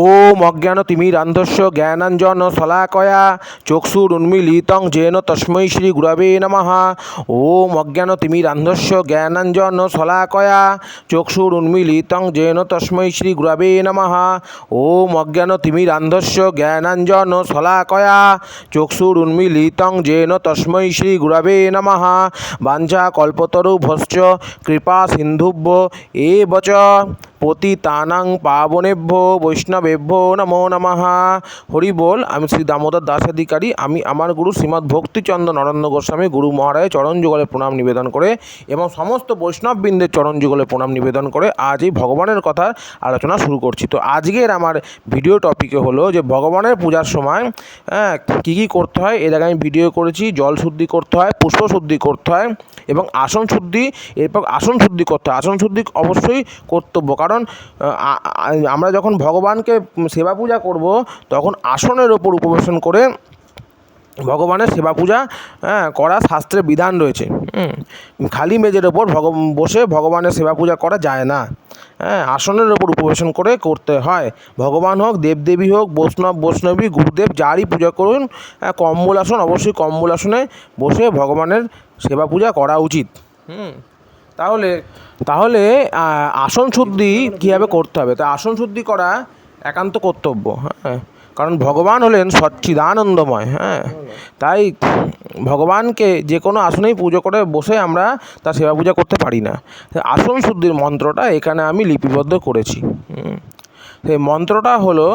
ওম অজ্ঞানতিমিরান্ধস্য জ্ঞানাঞ্জন শলাকয়া চক্ষুরুন্মিলিতং gen তস্মৈ Shri গুরবে নমঃ। ওম অজ্ঞানতিমিরান্ধস্য জ্ঞানাঞ্জন শলাকয়া চক্ষুরুন্মিলিতং gen তস্মৈ Shri গুরবে নমঃ। ওম অজ্ঞানতিমিরান্ধস্য জ্ঞানাঞ্জন শলাকয়া চক্ষুরুন্মিলিতং gen তস্মৈ Shri গুরবে নমঃ। বাঞ্ছা কল্পতরু ভস্য কৃপা সিন্ধুভ্য, এ বচ। পতিতানাং পাবনেভ্য বৈষ্ণবেভ্য নমো নমঃ। হরি বল, আমি শ্রী দামোদর দাস অধিকারী। আমি আমার গুরু শ্রীমৎ ভক্তিচন্দ্র নরেন্দ্র গোস্বামী গুরু মহারাজের চরণ যুগলে প্রণাম নিবেদন করে এবং সমস্ত বৈষ্ণববৃন্দের চরণ যুগলে প্রণাম নিবেদন করে আজ এই ভগবানের কথা আলোচনা শুরু করছি। তো আজকের আমার ভিডিও টপিকে হলো যে ভগবানের পূজার সময় হ্যাঁ কী কী করতে হয়? এর আগে আমি ভিডিও করেছি, জল শুদ্ধি করতে হয়, পুষ্প শুদ্ধি করতে হয় এবং আসন শুদ্ধি, এরপর আসন শুদ্ধি করতে হয়। আসন শুদ্ধি অবশ্যই কর্তব্য। কারণ আ- আমরা যখন ভগবানকে সেবা পূজা করব, তখন আসনের ওপর উপবেশন করে ভগবানের সেবা পূজা হ্যাঁ করা শাস্ত্রের বিধান রয়েছে। খালি মেজের ওপর ভগ, বসে ভগবানের সেবা পূজা করা যায় না। হ্যাঁ আসনের ওপর উপবেশন করে করতে হয়। ভগবান হোক, দেবদেবী হোক, বৈষ্ণব, বৈষ্ণবী, গুরুদেব, যারই পূজা করুন হ্যাঁ কম্বল আসন, অবশ্যই কম্বল আসনে বসে ভগবানের সেবা পূজা করা উচিত। হুম তাহলে তাহলে আসন শুদ্ধি কীভাবে করতে হবে? তা আসন শুদ্ধি করা একান্ত কর্তব্য হ্যাঁ? কারণ ভগবান হলেন সচ্চিদানন্দময় হ্যাঁ? তাই ভগবানকে যে কোনো আসনেই পুজো করে বসে আমরা তার সেবা পূজা করতে পারি না। আসন শুদ্ধির মন্ত্রটা এখানে আমি লিপিবদ্ধ করেছি সেই মন্ত্রটা হলো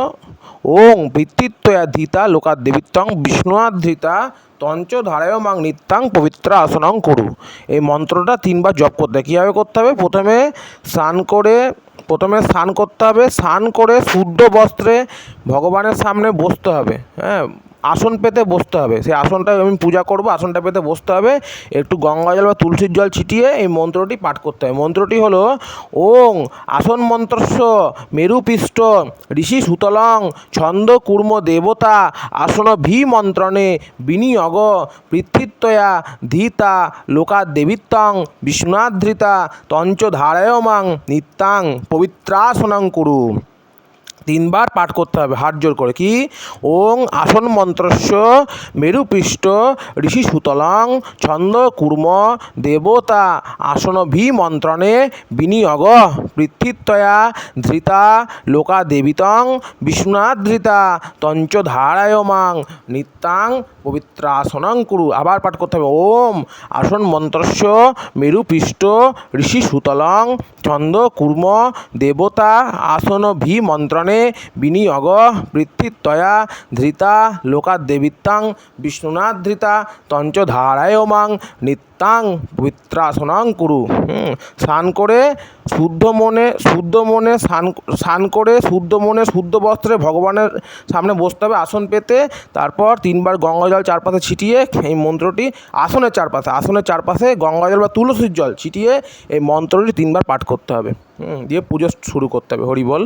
ওং বৃত্তিত্বয়া ধিতা লোকার দেবিত্বং বিষ্ণুয়াধৃতা তঞ্চ ধারায় মাং নিত্যাং পবিত্র আসনং করু। এই মন্ত্রটা তিনবার জপ করতে হবে। কীভাবে করতে হবে? প্রথমে স্নান করে, প্রথমে স্নান করতে হবে। স্নান করে শুদ্ধ বস্ত্রে ভগবানের সামনে বসতে হবে। হ্যাঁ আসন পেতে বসতে হবে। সেই আসনটা আমি পূজা করব, আসনটা পেতে বসতে হবে। একটু গঙ্গা জল বা তুলসীর জল ছিটিয়ে এই মন্ত্রটি পাঠ করতে হবে। মন্ত্রটি হলো, ওং আসন মন্ত্রস্য মেরুপৃষ্ঠ ঋষি সুতলং ছন্দ কুর্ম দেবতা আসন ভি মন্ত্রণে বিনিয়োগ পৃথিত্বয়া ধীতা লোকা দেবিত্বং বিষ্ণুধৃতা তঞ্চ ধারায়মাং নিত্যাং পবিত্রাসনং কুরু। তিনবার পাঠ করতে হবে, হাত জোর করে। কি? ওং আসন মন্ত্রস্য মেরুপৃষ্ঠ ঋষি সুতলং ছন্দ কুর্ম দেবতা আসন ভি মন্ত্রণে বিনিয়োগ পৃথিত্বয়া ধৃতা লোকা দেবিতং বিষ্ণুধৃতা তঞ্চ ধারায়মাং নিত্যাং পবিত্রাসনং কুরু। আবার পাঠ করতে হবে, ওম আসন মন্ত্রস্য মেরুপৃষ্ঠ ঋষি সুতলং ছন্দ কুর্ম দেবতা আসন ভি মন্ত্রণে বিনিয়োগ পৃথিত্বয়া ধৃতা লোকাদেবিত্তাং বিষ্ণুনাধৃতা তঞ্চ ধারায়মাং নিত্যাং পবিত্রাসনং কুরু। স্নান করে শুদ্ধ মনে শুদ্ধ মনে স্নান স্নান করে শুদ্ধ মনে শুদ্ধ বস্ত্রে ভগবানের সামনে বসতে হবে আসন পেতে। তারপর তিনবার গঙ্গা জল চারপাশে ছিটিয়ে এই মন্ত্রটি আসনের চারপাশে আসনের চারপাশে গঙ্গা জল বা তুলসীর জল ছিটিয়ে এই মন্ত্রটি তিনবার পাঠ করতে হবে। দিয়ে পুজো শুরু করতে হবে। হরি বল।